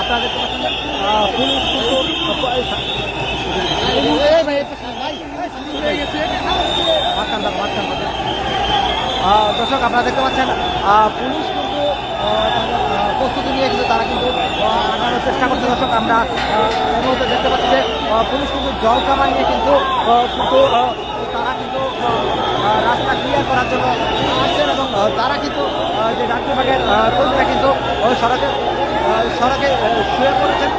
আপনারা দেখতে পাচ্ছেন দর্শক আপনারা দেখতে পাচ্ছেন পুলিশ কিন্তু আহ, তাদের, আহ, প্রস্তুতি নিয়ে কিন্তু তারা কিন্তু আনানোর চেষ্টা করছে। দর্শক, আমরা মুহূর্তে দেখতে পাচ্ছি যে পুলিশ কিন্তু জল কামান নিয়ে কিন্তু কিন্তু তারা কিন্তু রাস্তা ক্লিয়ার করার জন্য আসছেন এবং তারা কিন্তু যে ডাক বিভাগের কর্মীরা কিন্তু সড়কে সড়কে শুয়ে পড়েছেন।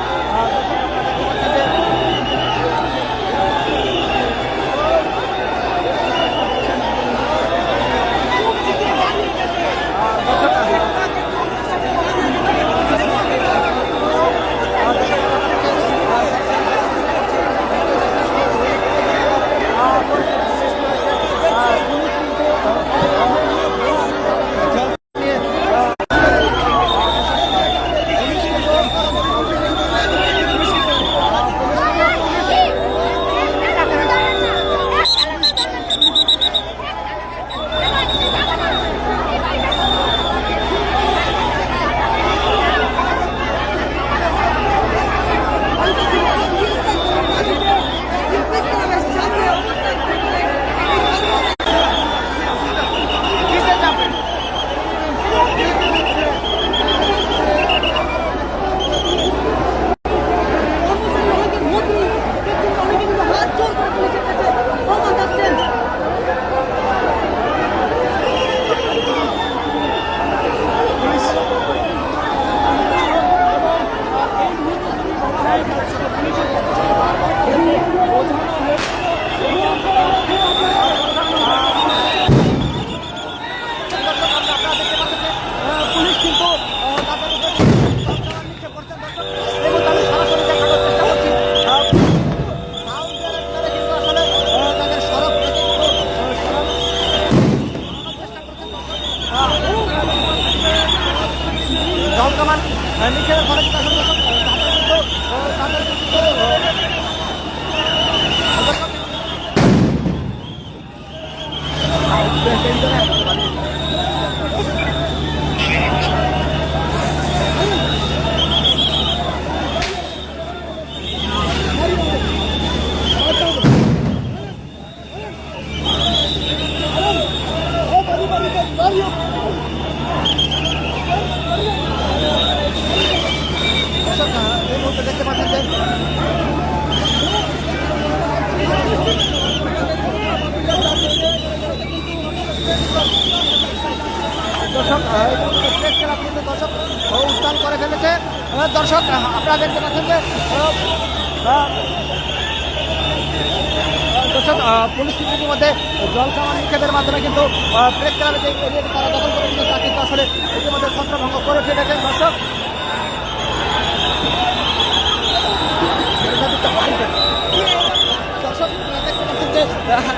কামান আহ, নিক্ষেপের ফলে কিন্তু আসলে দর্শক, আহ, তাদের কিন্তু, আহ, তাদের কিন্তু, আহ, দর্শক, দর্শক, আহ, এই মুহূর্তে দেখতে পাচ্ছেন যে দর্শক আহ, এই মুহূর্তে প্রেস ক্লাব কিন্তু দর্শক আহ, করে ফেলেছে। দর্শক আহ, আপনারা দেখতে পাচ্ছেন যে দর্শক কিন্তু ইতিমধ্যে জল কামান নিক্ষেপের মাধ্যমে কিন্তু প্রেস ক্লাবে যে এরিয়াটি তারা দখল করে নিয়েছে তা কিন্তু আসলে ইতিমধ্যে ছত্রভঙ্গ করে ফেলেছেন দর্শক দর্শক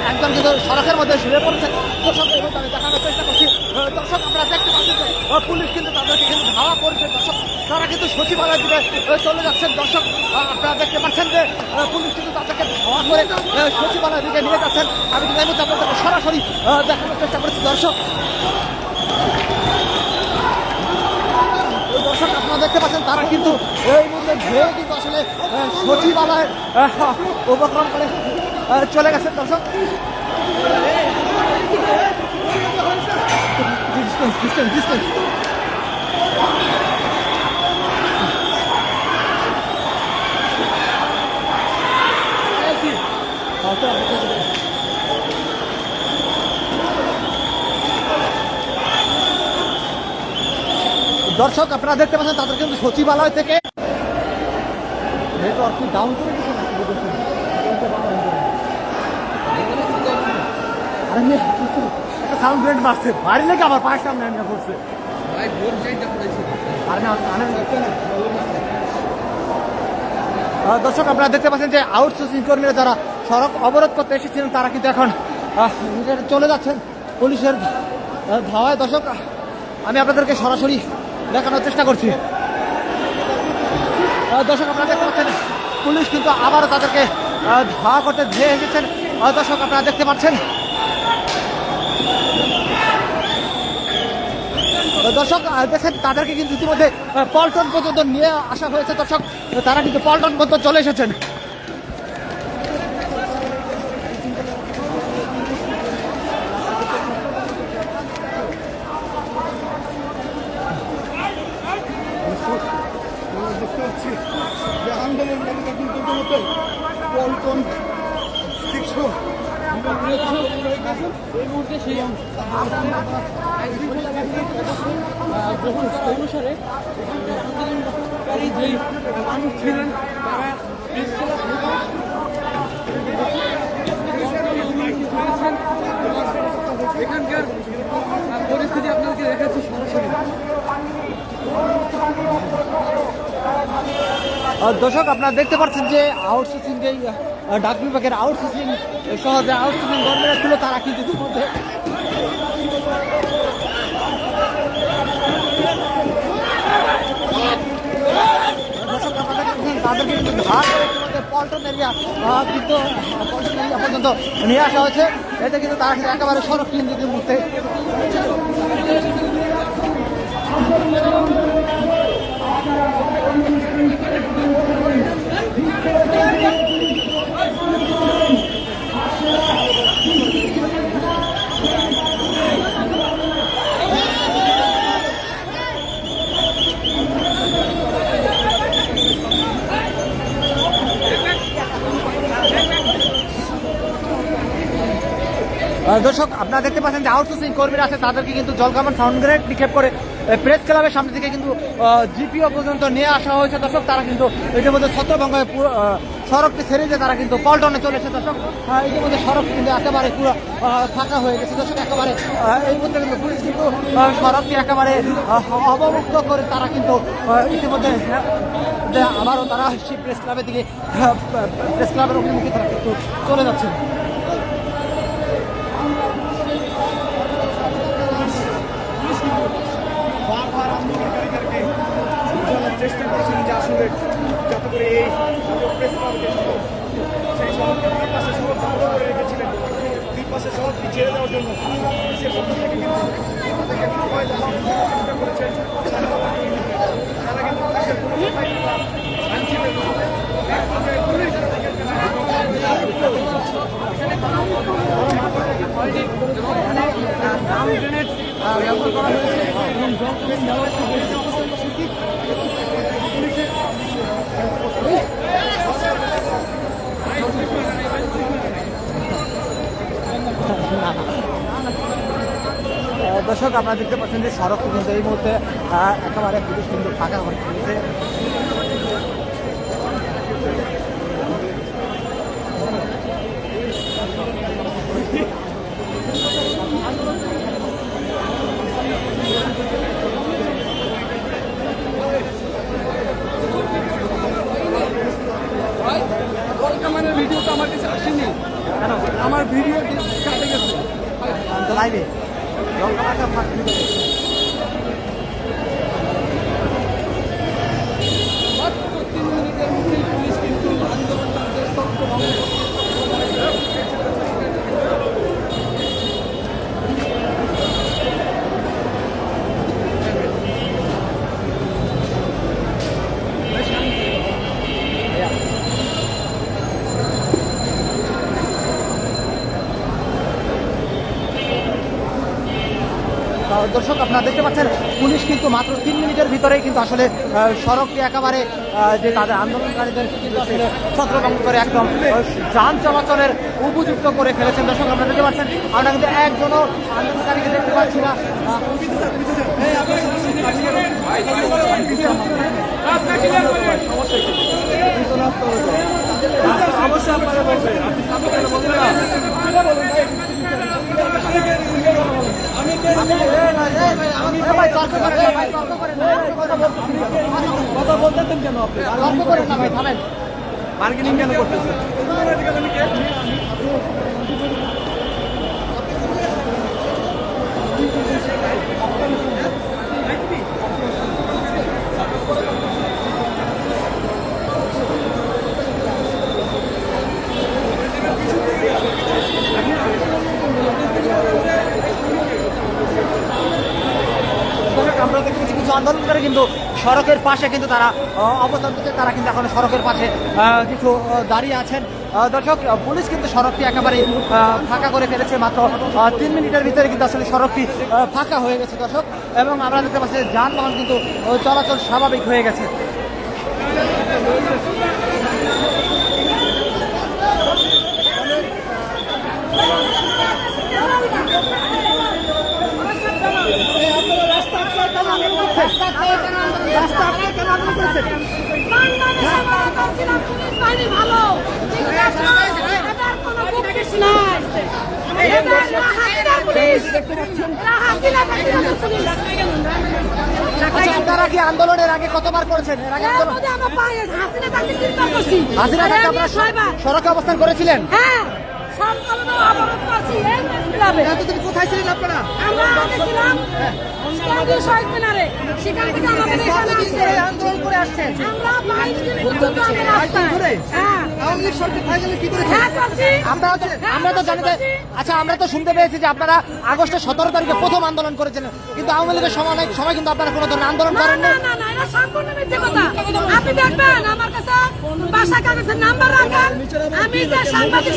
একজন কিন্তু সড়কের মধ্যে শুয়ে পড়েছে। দর্শক এবং আমি দেখানোর চেষ্টা করছি। দর্শক আপনারা দেখতে পাচ্ছেন যে পুলিশ কিন্তু তাদেরকে কিন্তু ধাওয়া করছে। দর্শক তারা কিন্তু সচিবালয়ের দিকে চলে যাচ্ছেন। দর্শক আপনারা দেখতে পাচ্ছেন যে পুলিশ কিন্তু তাদেরকে ধাওয়া করে আহ, সচিবালয়ের দিকে নিয়ে যাচ্ছেন। আমি কিন্তু আপনাদেরকে সরাসরি দেখানোর চেষ্টা করছি। দর্শক দর্শক আপনারা দেখতে পাচ্ছেন তারা কিন্তু এই মুহূর্তে ধুয়ে কিন্তু আসলে সচিবালয় উপক্রম করে চলে গেছেন। দর্শক ডিস্টেন্স ডিস্টেন্স ডিস্টেন্স দর্শক আপনারা দেখতে পাচ্ছেন তাদের কিন্তু সচিবালয় থেকে ডাউন করে দিচ্ছে সাউন্ড ব্রেড মারছে বাড়ি লেগে আবার পায়ের সামনে না, দেখতে না। আহ, দর্শক আপনারা দেখতে পাচ্ছেন যে আউটসোর্সিং কর্মীরা যারা সড়ক অবরোধ করতে এসেছিলেন তারা কিন্তু এখন চলে যাচ্ছেন পুলিশের ধাওয়ায়। দর্শক আমি আপনাদেরকে সরাসরি দেখানোর চেষ্টা করছি। দর্শক আপনারা দেখতে পাচ্ছেন পুলিশ কিন্তু আবারও তাদেরকে ধাওয়া করতে ধেয়ে এসেছেন। দর্শক আপনারা দেখতে পাচ্ছেন দর্শক দেখেন তাদেরকে কিন্তু ইতিমধ্যে পল্টন পর্যন্ত নিয়ে আসা হয়েছে। দর্শক, তারা কিন্তু পল্টন পর্যন্ত চলে এসেছেন। এই মুহূর্তে সেই অনুসারে মানুষ ছিলেন তারা এখানকার পরিস্থিতি আপনাদেরকে দেখাচ্ছি সরাসরি দর্শক, আপনারা দেখতে পাচ্ছেন যে আউটসোর্সিং যে ডাক বিভাগের আউটসোর্সিং সহ যে আউটসোর্সিং কর্মীরা ছিল তারা কিন্তু ইতিমধ্যে দর্শক আপনারা দেখছেন তাদেরকে কিন্তু ঘাট ইতিমধ্যে পল্টন এরিয়া কিন্তু পল্টন এরিয়া পর্যন্ত নিয়ে আসা হয়েছে। এতে কিন্তু তারা কিন্তু একেবারে সড়ক কিন্তু মুহূর্তে দর্শক আপনারা দেখতে পাচ্ছেন যে আউটসোর্সিং কর্মীরা আছে তাদেরকে কিন্তু জলকামান সাউন্ড গ্রেড নিক্ষেপ করে প্রেস ক্লাবের সামনে থেকে কিন্তু জিপিও পর্যন্ত নিয়ে আসা হয়েছে দর্শক। তারা কিন্তু ইতিমধ্যে ছত্রভঙ্গে সড়কটি ছেড়ে দিয়ে তারা কিন্তু পল্টনে চলেছে দর্শক। আহ, ইতিমধ্যে সড়ক কিন্তু একেবারে পুরো ফাঁকা হয়ে গেছে দর্শক একেবারে এই মুহূর্তে কিন্তু পুলিশ কিন্তু সড়কটি একেবারে অবমুক্ত করে তারা কিন্তু ইতিমধ্যে আবারও তারা সেই প্রেস ক্লাবের দিকে প্রেস ক্লাবের অভিমুখে তারা কিন্তু চলে যাচ্ছে। চেষ্টা করছেন যে আসলে যাতে করে এই প্রেস ক্লাবকে সেই সড়ককে দুই পাশে সড়ক বন্ধ করে রেখেছিলেন। দুই পাশে সড়কটি ছেড়ে দেওয়ার জন্য পুলিশের পক্ষ থেকে কিন্তু ব্যবহার করা হয়েছে। এবং জল গ্রেনেড ব্যবহার করা হয়েছে আহ, দর্শক আপনারা দেখতে পাচ্ছেন যে সড়ক কিন্তু এই মুহূর্তে একেবারে পুলিশ কিন্তু ফাঁকা বর্তমানের আমার কাছে আসেনি আমার ভিডিও কেটে গেছে। লাইভে লঙ্কা ফাঁকা দর্শক, আপনারা দেখতে পাচ্ছেন, পুলিশ কিন্তু মাত্র তিন মিনিটের ভিতরেই কিন্তু আসলে সড়কটি একেবারে যে তাদের আন্দোলনকারীদের ছত্রভঙ্গ করে একদম যান চলাচলের উপযুক্ত করে ফেলেছেন। দর্শক, আপনারা দেখতে পাচ্ছেন, আমরা কিন্তু একজনও আন্দোলনকারীকে দেখতে পাচ্ছি না। সামনে কেন বলবেন কথা বলতেছেন কেন আপনি। বার্গেনিং কেন করতেছেন পিছু কিছু আন্দোলনকারী কিন্তু সড়কের পাশে কিন্তু তারা অবস্থান করছে তারা কিন্তু এখন সড়কের পাশে কিছু দাঁড়িয়ে আছেন দর্শক পুলিশ কিন্তু সড়কটি একেবারে ফাঁকা করে ফেলেছে মাত্র তিন মিনিটের ভিতরে কিন্তু আসলে সড়কটি ফাঁকা হয়ে গেছে দর্শক এবং আমরা দেখতে পাচ্ছি যানবাহন কিন্তু চলাচল স্বাভাবিক হয়ে গেছে বাংলাদেশের আপনারা কি আন্দোলনের আগে কতবার করেছেন? এর আগে হাসিনা আপনারা সড়কে অবস্থান করেছিলেন? হ্যাঁ ক্লাবে এতদিন কোথায় ছিলেন আপনারা? আমরা গেছিলাম কেন্দ্রীয় শহীদ মিনারে সেখান থেকে আমাদের এখানে আসছে আন্দোলন করে আসছেন? আমরা দিন ধরে? হ্যাঁ। আওয়ামী লীগ সরকার ফাইনালে কি করেছে? হ্যাঁ করছি। আমরা তো আমরা তো জানি আচ্ছা আমরা তো শুনতে পেয়েছি যে আপনারা আগস্টের সতেরো তারিখে প্রথম আন্দোলন করেছিলেন কিন্তু আওয়ামী লীগের সময় সময় কিন্তু আপনারা কোনো ধরনের আন্দোলন করেন না না না এটা সম্পূর্ণ মিথ্যে কথা। আপনি দেখবেন আমার কাছে বাসা কাগজের নাম্বার রাখেন। আমি যে সাংবাদিক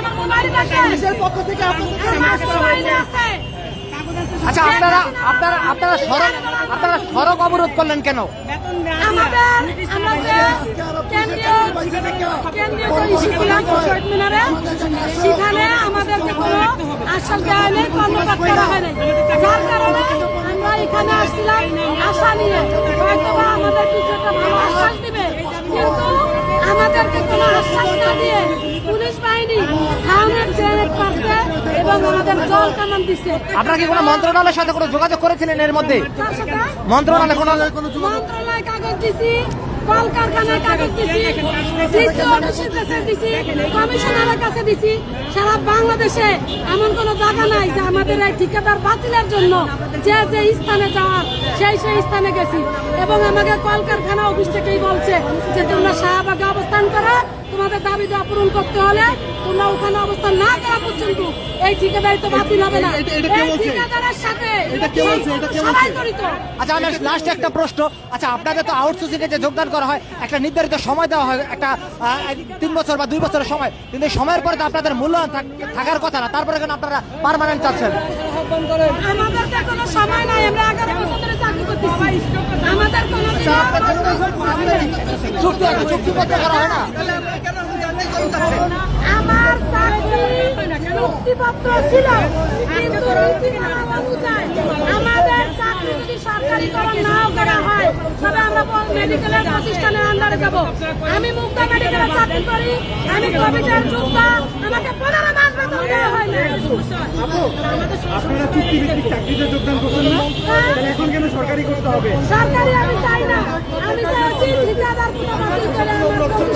আমার মোবাইল রাখেন। পক্ষ থেকে আচ্ছা আপনারা আপনারা আপনারা সড়ক আপনারা সড়ক অবরোধ করলেন কেন? আমাদের সেখানে কোনো আশ্বাস দেওয়া নেই কর্মপাত আমরা এখানে আসছিলাম আশা নিয়ে আমাদের আমাদেরকে কোনো আশ্বাস না দিয়ে পুলিশ বাহিনী এবং আমাদের জল কামান দিচ্ছে আপনারা কি কোনো মন্ত্রণালয়ের সাথে কোনো যোগাযোগ করেছিলেন এর মধ্যে? মন্ত্রণালয় কোনো মন্ত্রণালয় কাগজ দিছি কাগজ দিছি ডিসি অফিসের কাছে দিছি কমিশনারের কাছে দিছি। সারা বাংলাদেশে এমন কোনো জায়গা নাই যে আমাদের এই ঠিকাদার বাতিলের জন্য যে যে স্থানে যাওয়ার সেই সেই স্থানে গেছি। এবং আমাকে কলকারখানা অফিস থেকেই বলছে যে তোমরা শাহবাগে অবস্থান করো তোমাদের দাবি দেওয়া পূরণ করতে হলে তোমরা ওখানে অবস্থান না করা পর্যন্ত এই ঠিকাদারি তো বাতিল হবে না। ঠিকাদারের সাথে সবাই জড়িত। আচ্ছা আমার লাস্ট একটা প্রশ্ন। আচ্ছা আপনাদের তো আউটসোর্সিং এ যে যোগদান করা হয় একটা নির্ধারিত সময় দেওয়া হয় একটা তিন বছর বা দুই বছরের সময়। কিন্তু সময়ের পরে তো আপনাদের মূল্যায়ন থাকার কথা না তারপরে কেন আপনারা পারমানেন্ট চাচ্ছেন? আমাদের কোনো সময় নাই আমরা এগারো বছর ধরে চাকরি করতেছি। আমাদের কোনো হয় আমার চাকরি চুক্তিপত্র ছিল আমাদের চাকরি যদি সরকারিকরণ নাও করা হয় তবে আমরা মেডিকেলের প্রতিষ্ঠানের আন্ডারে যাব। আমি মুক্তা মেডিকেলে চাকরি করি আমি কোভিডের যোদ্ধা আমাকে পনেরো মাস বেতন দেওয়া হয় না আপনারা চুক্তিভিত্তিক চাকরিতে যোগদান করছেন না? তাহলে এখন কেন সরকারি করতে হবে? সরকারি আমি চাই না। আমি চাইছি ঠিকাদার কোনো বাতিল করে আমার কোনো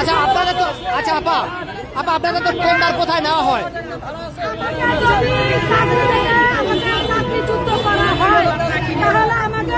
আচ্ছা আপনাদের তো আচ্ছা আপা। আপা আপনাদের তো টেন্ডার কোথায় নেওয়া হয় যদি চাকরি থেকে আমাকে চাকরি যুদ্ধ করা হয় তাহলে আমাকে তিন মাস আগে চিঠি দিতে হবে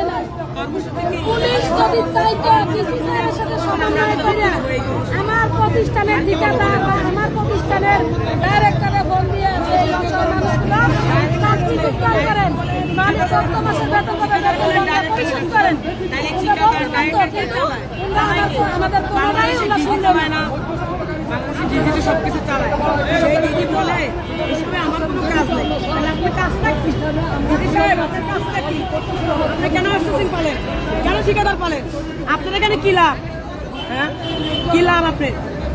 পুলিশ যদি চাইতো ডিসি স্যারের সাথে সমন্বয় করে আমার প্রতিষ্ঠানের ঠিকাদার বা আমার প্রতিষ্ঠানের ডাইরেক্টরে ফোন দিয়ে করেন আমাদের- সবকিছু চালায় সেই ডিজি বলে এসবে আমার কোনো কাজ নেই তাহলে আপনার কাজটা কি ডিজি সাহেব আপনার কাজটা কি আপনি কেন আউটসোর্সিং পালেন কেন ঠিকাদার পালেন আপনার এখানে কি লাভ? হ্যাঁ? কি লাভ আপনি?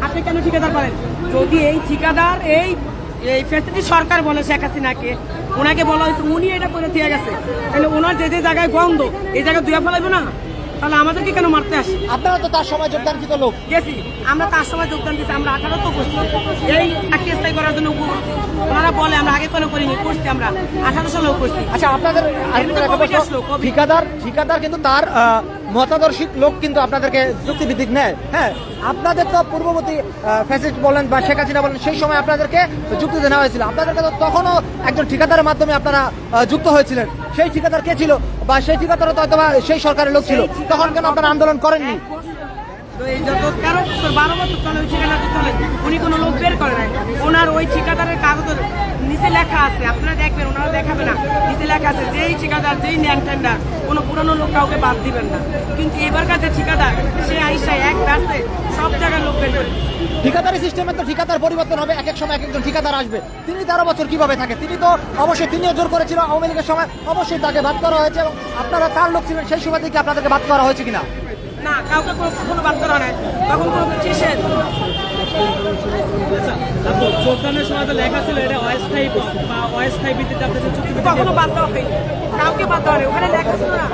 আপনি কেন ঠিকাদার পালেন যদি এই ঠিকাদার এই এই ফ্যাসিলিটি সরকার বলে শেখ হাসিনাকে ওনাকে বলা হয়েছে উনি এটা করে দিয়ে গেছে। তাহলে ওনার যে যে জায়গায় গন্ধ এই জায়গায় ধুয়ে ফেলাইবো না? তাহলে আমাদেরকে কেন মারতে আসে? আপনারা তো তার সময় যোগদানকৃত লোক। গেছি আমরা তার সময় যোগদান দিয়েছি আমরা আঠারো তো করছি। এই চাকরি স্থায়ী করার জন্য করিনি করছি আমরা। আঠারো সালেও করছি। আচ্ছা আপনাদের। ঠিকাদার ঠিকাদার কিন্তু তার লোক কিন্তু আপনাদেরকে যুক্তিভিত্তিক নেয়। হ্যাঁ আপনাদের তো পূর্ববর্তী ফ্যাসিস্ট বলেন বা শেখ হাসিনা বলেন সেই সময় আপনাদেরকে যুক্তিতে নেওয়া হয়েছিল। আপনাদেরকে তো তখনও একজন ঠিকাদারের মাধ্যমে আপনারা যুক্ত হয়েছিলেন। সেই ঠিকাদার কে ছিল? বা সেই ঠিকাদারও তো হয়তো সেই সরকারের লোক ছিল। তখন কেন আপনারা আন্দোলন করেননি? উনি লোক বের ওনার ওই ঠিকাদারের নিচে লেখা আছে। আপনারা দেখবেন, ওনারা দেখাবে না। নিচে লেখা আছে, যেই ঠিকাদার, যেই কোনো পুরনো বাদ দিবেন না। কিন্তু এবারকার যে ঠিকাদার, সে এক সব লোক বের। ঠিকাদারি সিস্টেমে তো ঠিকাদার পরিবর্তন হবে। এক এক সময় এক একজন ঠিকাদার আসবে। তিনি তেরো বছর কীভাবে থাকে? তিনি তো অবশ্যই তিনিও জোর করেছিল আওয়ামী লীগের সময়। অবশ্যই তাকে বাদ করা হয়েছে এবং আপনারা তার লোক ছিলেন, সেই সময় থেকে আপনাদেরকে বাদ করা হয়েছে কিনা? না কাউকে কোনো বাদ করা নাই। তখন কোনো শেষের যোগদানের সময় তো লেখা ছিল এটা অস্থায়ী বা অস্থায়ী ভিত্তিতে আপনাদের চুক্তি কখনো বাদ দেওয়া হয়নি। কাউকে বাদ দেওয়া নেই। ওখানে লেখা ছিল না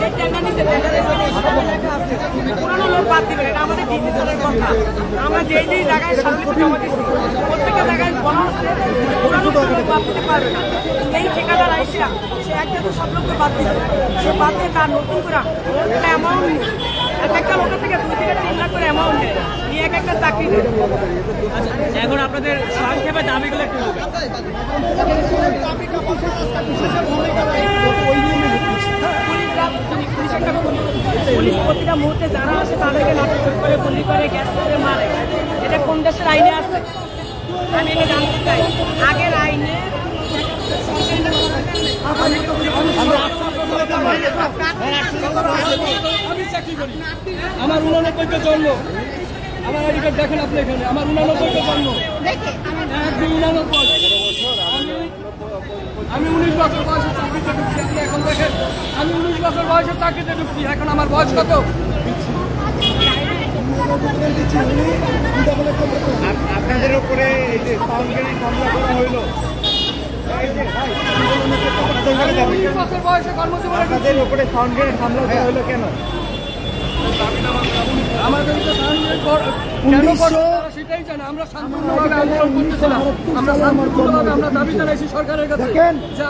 যে টেন্ডার নিচ্ছে টেন্ডারের লেখা আছে। পুরোনো লোক বাদ দিবেন এটা আমাদের ডিসিশনের কথা। আমরা যেই যেই জায়গায় সামনে জমা দিচ্ছি প্রত্যেকটা জায়গায় বলা আছে পুরোনো লোক বাদ দিতে পারবে না। এই ঠিকাদার আইসিয়া সে একটা তো সব লোককে বাদ দিচ্ছে সে বাদ দিয়ে তার নতুন করে একটা অ্যামাউন্ট এক একটা লোকের থেকে দুই থেকে তিন লাখ করে অ্যামাউন্ট নেয়। নিয়ে এক একটা চাকরি দেয়। আচ্ছা এখন আপনাদের সংক্ষেপে দাবিগুলো একটু পুলিশ পুলিশ প্রতিটা মুহূর্তে যারা আসে তাদেরকে নাটক করে গুলি করে গ্যাস করে মারে। এটা কোন দেশের আইনে আছে? আমি এটা জানতে চাই। আগের আইনে আমি চাকরি করি আমার উনানব্বইতে জন্ম। আমার আইডি কার্ড দেখেন আপনি এখানে। আমার উনানব্বইতে জন্ম। এক দুই উনানব্বই। আমি- উনিশ বছর বয়সে চাকরিতে ঢুকছি। আপনি এখন দেখেন, আমি উনিশ বছর বয়সে চাকরিতে ঢুকছি। এখন আমার বয়স কত? আপনাদের উপরে এই যে হামলা করা হইল আপনাদের উপরে হামলা করা হইল কেন? আমাদের তো কেন সেটাই জানে। আমরা শান্তিপূর্ণভাবে আন্দোলন করতেছিলাম আমরা শান্তিপূর্ণভাবে আমরা দাবি জানাইছি সরকারের কাছে। যে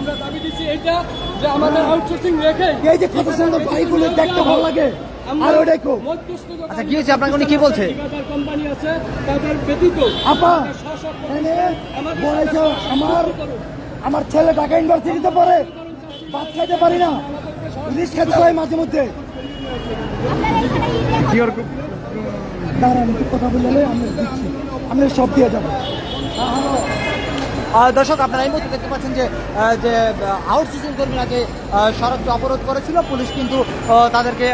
আমরা দাবি দিচ্ছি এইটা যে আমাদের আউটসোর্সিং রেখে এই যে কত সুন্দর বাড়িগুলো দেখতে ভালো লাগে। আর ওটাই খুব আচ্ছা কি হয়েছে? আপনাকে উনি কি বলছে? ঠিকাদার কোম্পানি আছে তাদের ব্যতীত আপা বলেছে আমার আমার ছেলে ঢাকা ইউনিভার্সিটিতে পড়ে। ভাত খাইতে পারি না। ইলিশ খেতে হয় মাঝে মধ্যে। দাঁড়ান কথা বললে আমি দিচ্ছি। আমি সব দিয়ে যাব। দর্শক, আপনারা এই মুহূর্তে দেখতে পাচ্ছেন যে যে আউটসোর্সিং কর্মীরা যে সড়কটি অবরোধ করেছিল। পুলিশ কিন্তু তাদেরকে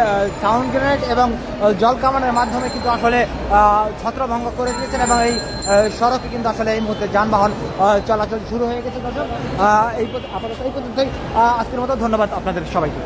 সাউন্ড গ্রেনেড এবং জল কামানের মাধ্যমে কিন্তু আসলে ছত্রভঙ্গ করে দিয়েছেন এবং এই সড়কে কিন্তু আসলে এই মুহূর্তে যানবাহন চলাচল শুরু হয়ে গেছে। দর্শক এই আপাতত এই পর্যন্তই। আজকের মতো ধন্যবাদ আপনাদের সবাইকে।